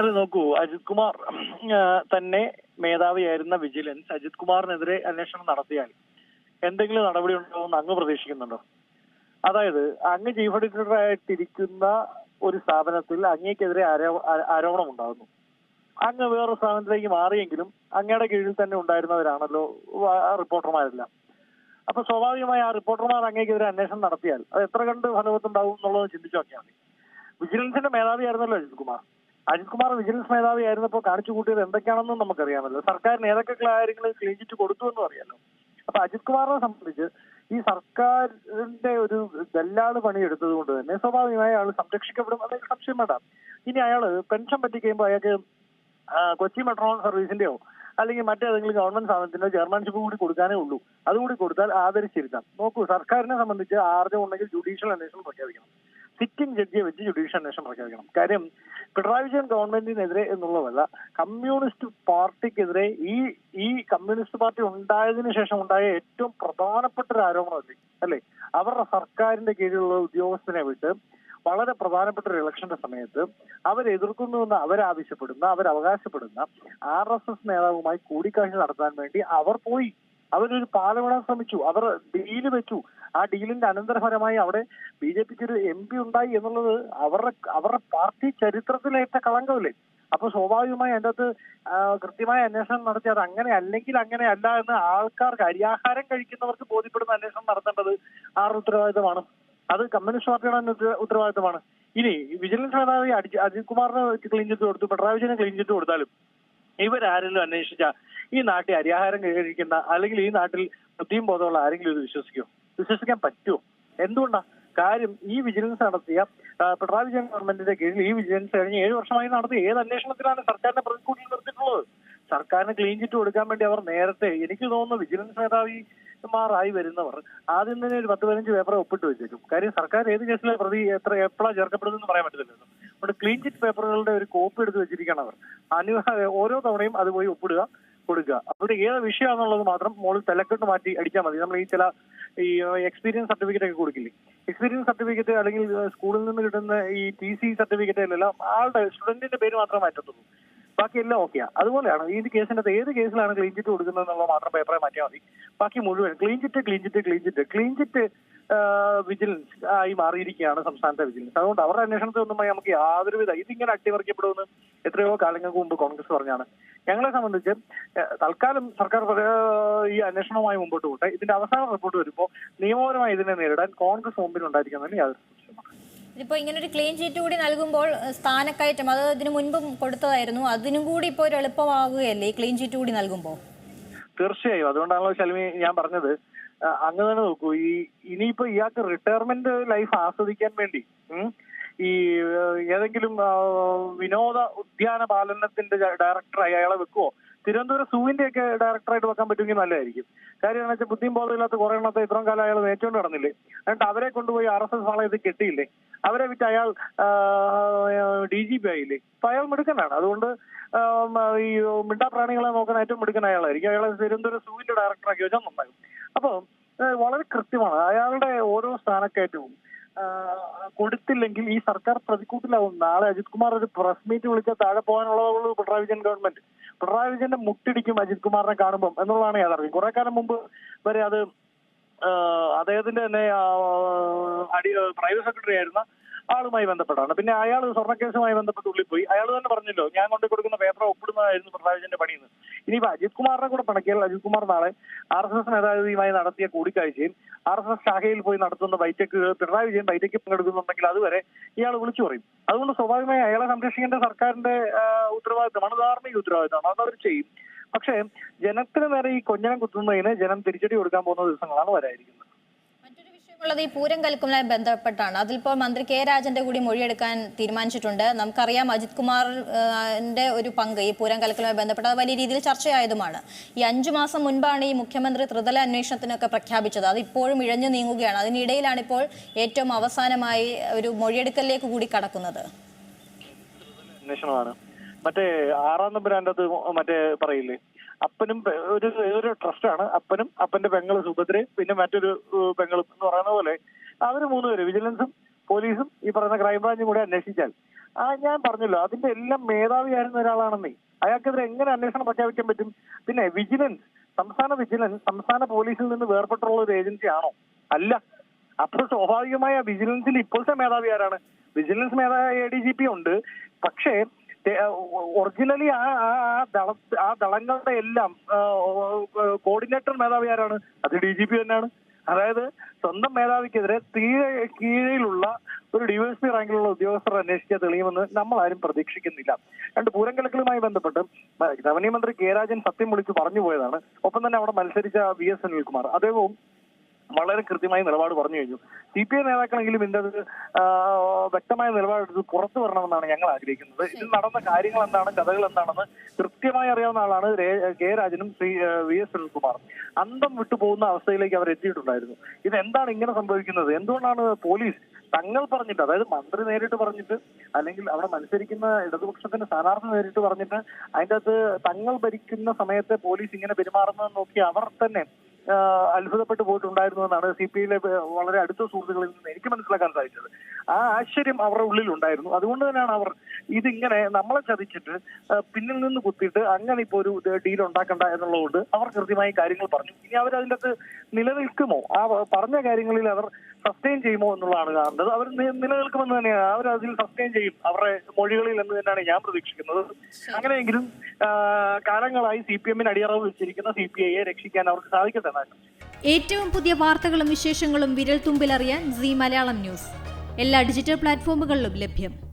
അല്ല നോക്കൂ അജിത് കുമാർ തന്നെ മേധാവിയായിരുന്ന വിജിലൻസ് അജിത് കുമാറിനെതിരെ അന്വേഷണം നടത്തിയാൽ എന്തെങ്കിലും നടപടി ഉണ്ടോ എന്ന് അങ്ങ് പ്രതീക്ഷിക്കുന്നുണ്ടോ? അതായത് അങ്ങ് ചീഫ് എഡിറ്ററായിട്ടിരിക്കുന്ന ഒരു സ്ഥാപനത്തിൽ അങ്ങേക്കെതിരെ ആരോ- ആരോപണം ഉണ്ടാകുന്നു. അങ്ങ് വേറൊരു സ്ഥാപനത്തിലേക്ക് മാറിയെങ്കിലും അങ്ങയുടെ കീഴിൽ തന്നെ ഉണ്ടായിരുന്നവരാണല്ലോ റിപ്പോർട്ടർമാരെല്ലാം. അപ്പൊ സ്വാഭാവികമായി ആ റിപ്പോർട്ടർമാർ അങ്ങേക്കെതിരെ അന്വേഷണം നടത്തിയാൽ അത് എത്ര കണ്ട് ഫലവത്തുണ്ടാവും എന്നുള്ളത് ചിന്തിച്ചു നോക്കിയാൽ മതി. വിജിലൻസിന്റെ മേധാവിയായിരുന്നല്ലോ അജിത് കുമാർ. അജിത് കുമാർ വിജിലൻസ് മേധാവി ആയിരുന്നപ്പോൾ കാണിച്ചു കൂട്ടിയത് എന്തൊക്കെയാണെന്നും നമുക്കറിയാമല്ലോ. സർക്കാരിന് ഏതൊക്കെ കാര്യങ്ങൾ ക്ലീൻ ചിറ്റ് കൊടുത്തു എന്നും അറിയാലോ. അപ്പൊ അജിത് കുമാറിനെ സംബന്ധിച്ച് ഈ സർക്കാരിന്റെ ഒരു ദല്ലാൾ പണിയെടുത്തത് കൊണ്ട് തന്നെ സ്വാഭാവികമായി അയാൾ സംരക്ഷിക്കപ്പെടും. അതിൽ സംശയം വേണ്ട. ഇനി അയാൾ പെൻഷൻ പറ്റി കഴിയുമ്പോൾ അയാൾക്ക് കൊച്ചി മെട്രോ സർവീസിന്റെയോ അല്ലെങ്കിൽ മറ്റേതെങ്കിലും ഗവൺമെന്റ് സ്ഥാപനത്തിന്റെ ചെയർമാൻഷിപ്പ് കൂടി കൊടുക്കാനേ ഉള്ളൂ. അതുകൂടി കൊടുത്താൽ ആദരിച്ചിരുത്താം നോക്കൂ സർക്കാരിനെ സംബന്ധിച്ച് ആർജം ഉണ്ടെങ്കിൽ ജുഡീഷ്യൽ അന്വേഷണം പ്രഖ്യാപിക്കണം. സിറ്റിംഗ് ജഡ്ജിയെ വെച്ച് ജുഡീഷ്യൽ അന്വേഷണം പ്രഖ്യാപിക്കണം കാര്യം പിണറായി വിജയൻ ഗവൺമെന്റിനെതിരെ എന്നുള്ളതല്ല കമ്മ്യൂണിസ്റ്റ് പാർട്ടിക്കെതിരെ ഈ ഈ കമ്മ്യൂണിസ്റ്റ് പാർട്ടി ഉണ്ടായതിനു ശേഷം ഉണ്ടായ ഏറ്റവും പ്രധാനപ്പെട്ട ഒരു ആരോപണമല്ലേ അല്ലേ? അവരുടെ സർക്കാരിന്റെ കീഴിലുള്ള ഉദ്യോഗസ്ഥനെ വിട്ട് വളരെ പ്രധാനപ്പെട്ട ഒരു ഇലക്ഷന്റെ സമയത്ത് അവരെതിർക്കുന്നുവെന്ന് അവരാവശ്യപ്പെടുന്ന അവരവകാശപ്പെടുന്ന ആർ എസ് എസ് നേതാവുമായി കൂടിക്കാഴ്ച നടത്താൻ വേണ്ടി അവർ പോയി. അവരൊരു പാലമിടാൻ ശ്രമിച്ചു. അവർ ഡീൽ വെച്ചു. ആ ഡീലിന്റെ അനന്തരഫലമായി അവിടെ ബി ജെ പിക്ക് ഒരു എം പി ഉണ്ടായി എന്നുള്ളത് അവരുടെ അവരുടെ പാർട്ടി ചരിത്രത്തിലേറ്റ കളങ്കമില്ലേ? അപ്പൊ സ്വാഭാവികമായി അതിന്റെ അകത്ത് കൃത്യമായ അന്വേഷണം നടത്തി അത് അങ്ങനെ അല്ലെങ്കിൽ അങ്ങനെ അല്ല എന്ന് ആൾക്കാർക്ക് അരിയാഹാരം കഴിക്കുന്നവർക്ക് ബോധ്യപ്പെടുന്ന അന്വേഷണം നടത്തേണ്ടത് ആരുടെ ഉത്തരവാദിത്തമാണ്? അത് കമ്മ്യൂണിസ്റ്റ് പാർട്ടിയുടെ ഉത്തരവാദിത്തമാണ്. ഇനി വിജിലൻസ് മേധാവി അടി- അജിത് കുമാറിന് ക്ലീൻ ചിറ്റ് കൊടുത്തു പിണറായി വിജയന് ക്ലീൻ ചിറ്റ് കൊടുത്താലും ഇവരാരെങ്കിലും അന്വേഷിച്ച ഈ നാട്ടിൽ അരിയാഹാരം കഴിക്കുന്ന അല്ലെങ്കിൽ ഈ നാട്ടിൽ ബുദ്ധിയും ബോധമുള്ള ആരെങ്കിലും ഇത് വിശ്വസിക്കുമോ? വിശ്വസിക്കാൻ പറ്റുമോ എന്തുകൊണ്ടാ? കാര്യം ഈ വിജിലൻസ് നടത്തിയ പിണറായി വിജയൻ ഗവൺമെന്റിന്റെ കീഴിൽ ഈ വിജിലൻസ് കഴിഞ്ഞ് ഏഴ് വർഷമായി നടത്തിയ ഏത് അന്വേഷണത്തിലാണ് സർക്കാരിനെ പ്രതിക്കൂട്ടിൽ നിർത്തിയിട്ടുള്ളത്? സർക്കാരിന് ക്ലീൻ ചിറ്റ് കൊടുക്കാൻ വേണ്ടി അവർ നേരത്തെ എനിക്ക് തോന്നുന്നു വിജിലൻസ് മേധാവി മാറായി വരുന്നവർ ആദ്യം തന്നെ ഒരു പത്ത് പതിനഞ്ച് പേപ്പർ ഒപ്പിട്ട് വെച്ചേക്കും. കാര്യം സർക്കാർ ഏത് കേസിലെ പ്രതി എത്ര എപ്പോഴാണ് ചേർക്കപ്പെടുന്നതെന്ന് പറയാൻ പറ്റത്തില്ലല്ലോ അവിടെ ക്ലീൻ ചിറ്റ് പേപ്പറുകളുടെ ഒരു കോപ്പി എടുത്ത് വെച്ചിരിക്കണം അവർ. അനു ഓരോ തവണയും അത് പോയി ഒപ്പിടുക. കൊടുക്കുക. അവിടെ ഏത് വിഷയമാണെന്നുള്ളത് മാത്രം മോളിൽ തലക്കെട്ട് മാറ്റി അടിച്ചാൽ മതി. നമ്മൾ ഈ ചില ഈ എക്സ്പീരിയൻസ് സർട്ടിഫിക്കറ്റ് ഒക്കെ കൊടുക്കില്ലേ? എക്സ്പീരിയൻസ് സർട്ടിഫിക്കറ്റ് അല്ലെങ്കിൽ സ്കൂളിൽ നിന്ന് കിട്ടുന്ന ഈ ടി സി സർട്ടിഫിക്കറ്റിലെല്ലാം ആളുടെ സ്റ്റുഡന്റിന്റെ പേര് മാത്രമേ മാറ്റത്തുള്ളൂ. ബാക്കി എല്ലാം ഓക്കെയാണ് അതുപോലെയാണ് ഈ കേസിന്റെ ഏത് കേസിലാണ് ക്ലീൻ ചിറ്റ് കൊടുക്കുന്നത് എന്നുള്ളത് മാത്രം പേപ്പറെ മാറ്റിയാൽ മതി. ബാക്കി മുഴുവൻ. Clean chit clean chit clean chit clean chit vigilance ആയി മാറിയിരിക്കുകയാണ് സംസ്ഥാനത്തെ വിജിലൻസ് അതുകൊണ്ട് അവരുടെ അന്വേഷണത്തിൽ ഒന്നും നമുക്ക് യാതൊരുവിധ ഇതിങ്ങനെ അട്ടിമറിക്കപ്പെടുമെന്ന് എത്രയോ കാലങ്ങൾക്ക് മുമ്പ് കോൺഗ്രസ് പറഞ്ഞാണ്. ഞങ്ങളെ സംബന്ധിച്ച് തൽക്കാലം സർക്കാർ ഈ അന്വേഷണവുമായി മുമ്പോട്ട് പോട്ടെ. ഇതിന്റെ അവസാന റിപ്പോർട്ട് വരുമ്പോൾ നിയമപരമായി ഇതിനെ നേരിടാൻ കോൺഗ്രസ് മുമ്പിൽ ഉണ്ടായിരിക്കുന്നതിന് യാതൊരു സംശയമാണ് ഇതിപ്പോ ഇങ്ങനെ ഒരു ക്ലീൻ ചീറ്റ് കൂടി നൽകുമ്പോൾ സ്ഥാനക്കയറ്റം അത് ഇതിനു മുൻപും കൊടുത്തതായിരുന്നു. അതിനും കൂടി ഇപ്പോൾ ഒരു എളുപ്പമാകുകയല്ലേ ഈ ക്ലീൻ ചീറ്റ് കൂടി നൽകുമ്പോൾ തീർച്ചയായും. അതുകൊണ്ടാണല്ലോ ശൽമി ഞാൻ പറഞ്ഞത്. ആ, അങ്ങ് തന്നെ നോക്കൂ. ഈ ഇനിയിപ്പോ ഇയാൾക്ക് റിട്ടയർമെന്റ് ലൈഫ് ആസ്വദിക്കാൻ വേണ്ടി ഈ ഏതെങ്കിലും വിനോദ ഉദ്യാന പാലനത്തിന്റെ ഡയറക്ടറായി അയാളെ വെക്കുവോ? തിരുവനന്തപുരം സൂവിന്റെ ഒക്കെ ഡയറക്ടറായിട്ട് വെക്കാൻ പറ്റുമെങ്കിൽ നല്ലതായിരിക്കും. കാര്യം എന്ന് വെച്ചാൽ ബുദ്ധിയും ബോധമില്ലാത്ത കുറെ എണ്ണത്തെ ഇത്രയും കാലം അയാൾ നേച്ചുകൊണ്ട് നടന്നില്ലേ? എന്നിട്ട് അവരെ കൊണ്ടുപോയി ആർ എസ് എസ് പാളയത്ത് കെട്ടിയില്ലേ? അവരെ വിറ്റ് അയാൾ ഡി ജി പി ആയില്ലേ? അപ്പൊ അയാൾ മിടുക്കനാണ്. അതുകൊണ്ട് ഈ മിണ്ടാപ്രാണികളെ നോക്കാൻ ഏറ്റവും മിടുക്കൻ അയാളായിരിക്കും. അയാളെ തിരുവനന്തപുരം സൂവിന്റെ ഡയറക്ടറാക്കി വെച്ചാൽ നന്നാകും. അപ്പൊ വളരെ കൃത്യമാണ്. അയാളുടെ ഓരോ സ്ഥാനക്കയറ്റവും കൊടുത്തില്ലെങ്കിൽ ഈ സർക്കാർ പ്രതിക്കൂട്ടിലാവും. നാളെ അജിത് കുമാർ ഒരു പ്രസ് മീറ്റ് വിളിച്ചാൽ താഴെ പോകാനുള്ളതുള്ളൂ പിണറായി വിജയൻ ഗവൺമെന്റ്. പിണറായി വിജയന്റെ മുട്ടിടിക്കും അജിത് കുമാറിനെ കാണുമ്പോൾ എന്നുള്ളതാണ് യാഥാർത്ഥ്യം. കുറെ കാലം മുമ്പ് വരെ അത് അദ്ദേഹത്തിന്റെ തന്നെ പ്രൈവറ്റ് സെക്രട്ടറി ആയിരുന്ന ആളുമായി ബന്ധപ്പെട്ടാണ്. പിന്നെ അയാൾ സ്വർണക്കേസുമായി ബന്ധപ്പെട്ട് ഉള്ളിൽ പോയി. അയാൾ തന്നെ പറഞ്ഞല്ലോ ഞാൻ കൊണ്ടു കൊടുക്കുന്ന പേപ്പർ ഒപ്പിടുന്നതായിരുന്നു പിണറായി വിജയന്റെ പണിയെന്ന്. ഇനിയിപ്പോ അജിത് കുമാറിനെ കൂടെ പണക്കിയാൽ അജിത് കുമാർ നാളെ ആർ എസ് എസ് മേധാവിയുമായി നടത്തിയ കൂടിക്കാഴ്ചയും ആർ എസ് എസ് ശാഖയിൽ പോയി നടത്തുന്ന ബൈറ്റക്ക് പിണറായി വിജയൻ ബൈറ്റക്ക് പങ്കെടുക്കുന്നുണ്ടെങ്കിൽ അതുവരെ ഇയാൾ വിളിച്ചു പറയും. അതുകൊണ്ട് സ്വാഭാവികമായി അയാളെ സംരക്ഷിക്കേണ്ട സർക്കാരിന്റെ ഉത്തരവാദിത്തമാണ് ധാർമ്മിക ഉത്തരവാദിത്തമാണ്. അത് അവർ ചെയ്യും. പക്ഷേ ജനത്തിന് നേരെ ഈ കൊഞ്ഞനം കുത്തുന്നതിന് ജനം തിരിച്ചടി കൊടുക്കാൻ പോകുന്ന ദിവസങ്ങളാണ് വരായിരിക്കുന്നത് വിഷയമുള്ളത് ഈ പൂരം കൽക്കുമായി ബന്ധപ്പെട്ടാണ്. അതിലിപ്പോൾ മന്ത്രി കെ രാജന്റെ കൂടി മൊഴിയെടുക്കാൻ തീരുമാനിച്ചിട്ടുണ്ട്. നമുക്കറിയാം അജിത് കുമാറിന്റെ ഒരു പങ്ക് ഈ പൂരം കൽക്കുമായി ബന്ധപ്പെട്ട് വലിയ രീതിയിൽ ചർച്ചയായതുമാണ്. ഈ അഞ്ചു മാസം മുൻപാണ് ഈ മുഖ്യമന്ത്രി ത്രിതല അന്വേഷണത്തിനൊക്കെ പ്രഖ്യാപിച്ചത്. അത് ഇപ്പോഴും ഇഴഞ്ഞു നീങ്ങുകയാണ്. അതിനിടയിലാണ് ഇപ്പോൾ ഏറ്റവും അവസാനമായി ഒരു മൊഴിയെടുക്കലിലേക്ക് കൂടി കടക്കുന്നത്. മറ്റേ ആറാം നമ്പരാന്റെ അത് മറ്റേ പറയില്ലേ? അപ്പനും ഒരു ഒരു ട്രസ്റ്റാണ്. അപ്പനും അപ്പന്റെ പെങ്ങൾ സുഭദ്രയും പിന്നെ മറ്റൊരു പെങ്ങളും എന്ന് പറയുന്ന പോലെ അവർ മൂന്നുപേര് വിജിലൻസും പോലീസും ഈ പറയുന്ന ക്രൈംബ്രാഞ്ചും കൂടെ അന്വേഷിച്ചാൽ. ആ ഞാൻ പറഞ്ഞല്ലോ അതിന്റെ എല്ലാം മേധാവിയായിരുന്ന ഒരാളാണെന്നേ. അയാൾക്കെതിരെ എങ്ങനെ അന്വേഷണം പ്രഖ്യാപിക്കാൻ പറ്റും? പിന്നെ വിജിലൻസ് സംസ്ഥാന വിജിലൻസ് സംസ്ഥാന പോലീസിൽ നിന്ന് വേർപെട്ടുള്ള ഒരു ഏജൻസി ആണോ അല്ല. അപ്പോൾ സ്വാഭാവികമായ വിജിലൻസിൽ ഇപ്പോഴത്തെ മേധാവി ആരാണ്? വിജിലൻസ് മേധാവി എ ഡി ജി പി ഉണ്ട്. പക്ഷേ ഒറിജിനലി ആ ദള ആ ദളങ്ങളുടെ എല്ലാം കോർഡിനേറ്റർ മേധാവി ആരാണ്? അത് ഡി ജി പി തന്നെയാണ്. അതായത് സ്വന്തം മേധാവിക്കെതിരെ തീരെ കീഴിലുള്ള ഒരു ഡിവൈഎസ്പി റാങ്കിലുള്ള ഉദ്യോഗസ്ഥർ അന്വേഷിച്ച തെളിയുമെന്ന് നമ്മൾ ആരും പ്രതീക്ഷിക്കുന്നില്ല. രണ്ട് പൂരം കലക്കലുമായി ബന്ധപ്പെട്ട് റവന്യൂ മന്ത്രി കെ രാജൻ സത്യം വിളിച്ച് പറഞ്ഞു പോയതാണ്. ഒപ്പം തന്നെ അവിടെ മത്സരിച്ച വി എസ് സുനിൽകുമാർ. അദ്ദേഹവും വളരെ കൃത്യമായി നിലപാട് പറഞ്ഞു കഴിഞ്ഞു. സി പി ഐ നേതാക്കളെങ്കിലും അത്, ആ, വ്യക്തമായ നിലപാടെടുത്ത് പുറത്തു വരണമെന്നാണ് ഞങ്ങൾ ആഗ്രഹിക്കുന്നത്. ഇതിൽ നടന്ന കാര്യങ്ങൾ എന്താണ് കഥകൾ എന്താണെന്ന് കൃത്യമായി അറിയാവുന്ന ആളാണ് കെ രാജനും ശ്രീ വി എസ് സുനിൽകുമാറും. അന്തം വിട്ടുപോകുന്ന അവസ്ഥയിലേക്ക് അവർ എത്തിയിട്ടുണ്ടായിരുന്നു. ഇത് എന്താണ് ഇങ്ങനെ സംഭവിക്കുന്നത്? എന്തുകൊണ്ടാണ് പോലീസ് തങ്ങൾ പറഞ്ഞിട്ട് അതായത് മന്ത്രി നേരിട്ട് പറഞ്ഞിട്ട് അല്ലെങ്കിൽ അവിടെ മത്സരിക്കുന്ന ഇടതുപക്ഷത്തിന്റെ സ്ഥാനാർത്ഥി നേരിട്ട് പറഞ്ഞിട്ട് അതിന്റെ അകത്ത് തങ്ങൾ ഭരിക്കുന്ന സമയത്തെ പോലീസ് ഇങ്ങനെ പെരുമാറുന്നത് നോക്കി അവർ തന്നെ അത്ഭുതപ്പെട്ടു പോയിട്ടുണ്ടായിരുന്നു എന്നാണ് സി പി ഐയിലെ വളരെ അടുത്ത സുഹൃത്തുക്കളിൽ നിന്ന് എനിക്ക് മനസ്സിലാക്കാൻ സാധിച്ചത്. ആ ആശ്ചര്യം അവരുടെ ഉള്ളിൽ ഉണ്ടായിരുന്നു അതുകൊണ്ട് തന്നെയാണ് അവർ ഇതിങ്ങനെ നമ്മളെ ചതിച്ചിട്ട് പിന്നിൽ നിന്ന് കുത്തിയിട്ട് അങ്ങനെ ഇപ്പോൾ ഒരു ഡീൽ ഉണ്ടാക്കണ്ട എന്നുള്ളതുകൊണ്ട് അവർ കൃത്യമായി കാര്യങ്ങൾ പറഞ്ഞു. ഇനി അവർ അകത്ത് നിലനിൽക്കുമോ? ആ പറഞ്ഞ കാര്യങ്ങളിൽ അവർ സസ്റ്റെയിൻ ചെയ്യുമോ എന്നുള്ളതാണ് കാണേണ്ടത് അവർ നിലനിൽക്കുമെന്ന് തന്നെയാണ്. അവർ അതിൽ സസ്റ്റെയിൻ ചെയ്യും. അവരുടെ മൊഴികളിൽ എന്ന് തന്നെയാണ് ഞാൻ പ്രതീക്ഷിക്കുന്നത്. അങ്ങനെയെങ്കിലും കാലങ്ങളായി സി പി എമ്മിന് അടിയറവ് വെച്ചിരിക്കുന്ന സി പി ഐയെ രക്ഷിക്കാൻ അവർക്ക് സാധിക്കട്ടെ ഏറ്റവും പുതിയ വാർത്തകളും വിശേഷങ്ങളും വിരൽ തുമ്പിലറിയാൻ സി മലയാളം ന്യൂസ്. എല്ലാ ഡിജിറ്റൽ പ്ലാറ്റ്ഫോമുകളിലും ലഭ്യം.